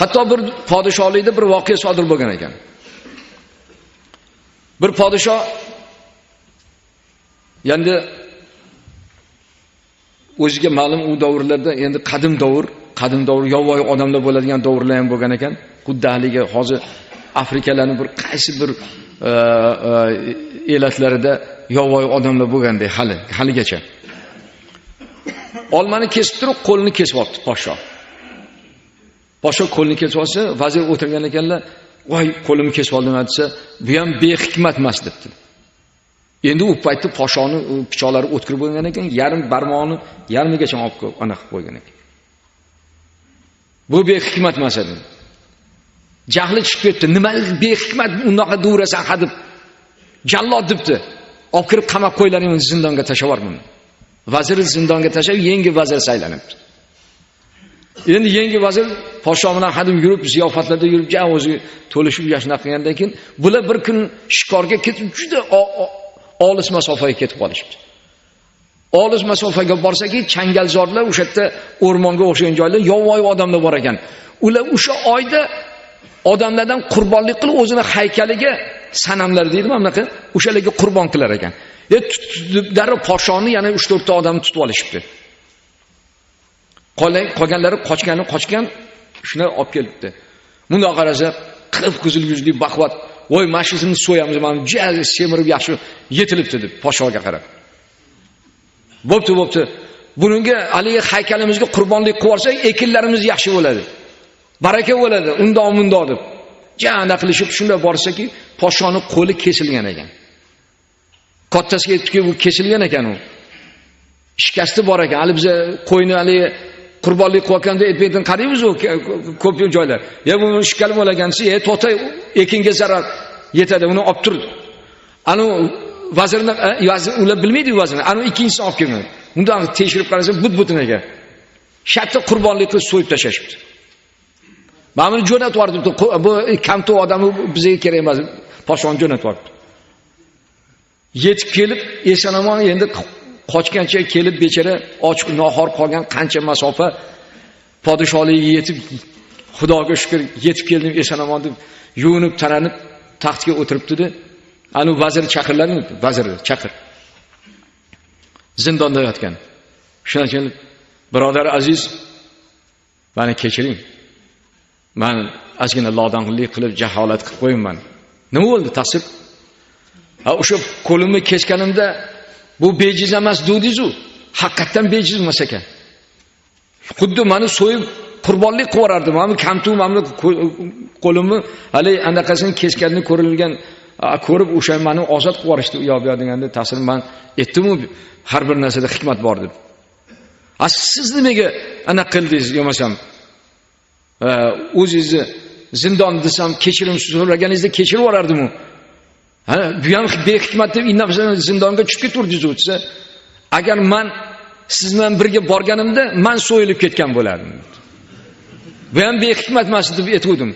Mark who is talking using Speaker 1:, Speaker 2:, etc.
Speaker 1: hatto bir podshohlikda bir voqea sodir bo'lgan ekan. Bir podshoh endi o'ziga ma'lum u davrlarda endi qadim davr qadim davr yovvoyi odamlar bo'ladigan davrlar ham bo'lgan ekan. Xuddi haligi hozir afrikalarni bir qaysi bir e, e, elatlarida yovvoyi odamlar bo'lgandek hali haligacha. Olmani kesib turib qo'lini kesib olibdi podshoh. Podshoh qo'lini kesib olsa vazir o'tirgan ekanlar voy qo'limni kesib oldim desa bu ham behikmat emas debdi. Endi u paytda podshoni pichoqlari o'tkir bo'lgan ekan yarim barmog'ini yarmigacha olib qo'yib anaqa qilib qo'ygan ekan. Bu behikmat emas edi jahli chiqib ketdi nima behikmat unaqa durasan ha deb. Jallod debdi. Olib kirib qamab qo'ylaring zindonga tashlab yubor buni vazir zindonga tashlab yangi vazir saylanibdi. Endi yangi vazir podsho bilan hadeb yurib ziyofatlarda yurib ja o'zi to'lishib shunaqa qilgandan keyin bular bir kun shikorga ketib juda olis masofaga ketib qolishibdi. Olis masofaga borsaki changalzorlar o'sha yerda o'rmonga o'xshagan joylar yovvoyi odamlar bor ekan. Ular o'sha oyda odamlardan qurbonlik qilib o'zini haykaliga sanamlar deydi mana bunaqa o'shalarga qurbon qilar ekan. Darrov podshoni yana uch to'rtta odamni tutib olishibdi. Qolganlari qochgani qochgan shuni olib kelibdi. Bundoq qarasa qip qizil yuzli baquvvat voy mana shusini so'yamiz mana jiya semirib yaxshi yetilibdi deb podshoga qarab. Bo'pti bo'pti. Bunga haligi haykalimizga qurbonlik qilib yuborsak ekinlarimiz yaxshi bo'ladi. Baraka bo'ladi undoq mundoq deb. Jana qilishib shunday borsaki podshoni qo'li kesilgan ekan. Kattasiga aytdiki u kesilgan ekan u. Shikasti bor ekan. Hali biza qo'yni haligi qurbonlik qilayotganda aytmaydi qaraymiz u ko'p joylar. Ya bu shikali bo'lagan e to'xta ekinga zarar yetadi uni olib tur. Anavi vazirni e, ular bilmaydi vazirni. Anu ikkinchisini olib kelgan. Undan tekshirib qarasa but butun shartta qurbonlik qilib so'yib tashlashibdi. Mana buni jo'natib yuboribdi. Bu kamtov odami bizga kerak emas podshoni jo'natib yuboribdi. Yetib kelib eson omon endi qochgancha kelib bechara och nohor qolgan qancha masofa podshohligiga yetib xudoga shukur yetib keldim eson omon deb yuvinib taranib taxtga o'tiribdida. Anu vazir chaqirladimi vazir chaqir. Zindonda yotgan. Shundan keyin birodar aziz mani kechiring. Man ozgina lodonlik qilib jaholat qilib qo'yibman nima bo'ldi tasir ha o'sha qo'limni kesganimda bu bejiz emas dedingizu haqiqatdan bejiz emas ekan. Xuddi mani so'yib qurbonlik qilib yuborardi. Mana kamtu mana qo'limni haligi anaqasini kesganini ko'rilgan ko'rib o'sha mani ozod qilib yuborishdi. U yoq bu yoq deganda ta'sir man aytdimu har bir narsada hikmat bor deb. A siz nimaga anaqa qildingiz? Bo'lmasam o'zingizni zindon desam kechirim so'raganingizda kechirib yuborardimu? Ha bu ham behikmat deb indamay zindonga tushib ketuvdingiz desa agar man siz bilan birga borganimda man so'yilib ketgan bo'lardim. Bu ham behikmat emas deb aytgandim